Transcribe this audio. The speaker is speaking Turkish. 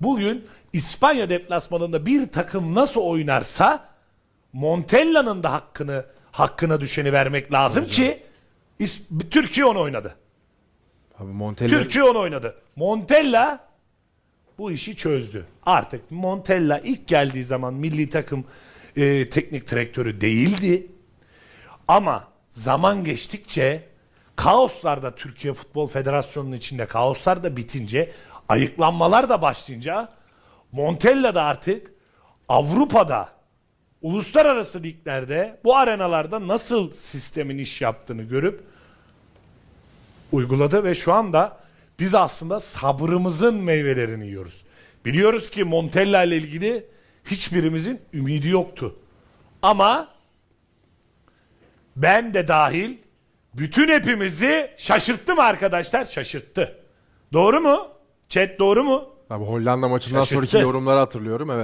Bugün İspanya deplasmanında bir takım nasıl oynarsa Montella'nın da hakkını hakkına düşeni vermek lazım ki İs- Türkiye onu oynadı. Abi Montella Türkiye onu oynadı. Montella bu işi çözdü. Artık Montella ilk geldiği zaman milli takım e, teknik direktörü değildi. Ama zaman geçtikçe kaoslar da Türkiye Futbol Federasyonu'nun içinde kaoslar da bitince ayıklanmalar da başlayınca Montella da artık Avrupa'da uluslararası liglerde bu arenalarda nasıl sistemin iş yaptığını görüp uyguladı ve şu anda biz aslında sabrımızın meyvelerini yiyoruz. Biliyoruz ki Montella ile ilgili hiçbirimizin ümidi yoktu. Ama ben de dahil bütün hepimizi şaşırttı mı arkadaşlar? Şaşırttı. Doğru mu? Chat doğru mu? Abi Hollanda maçından Şaşırttı. sonraki yorumları hatırlıyorum evet.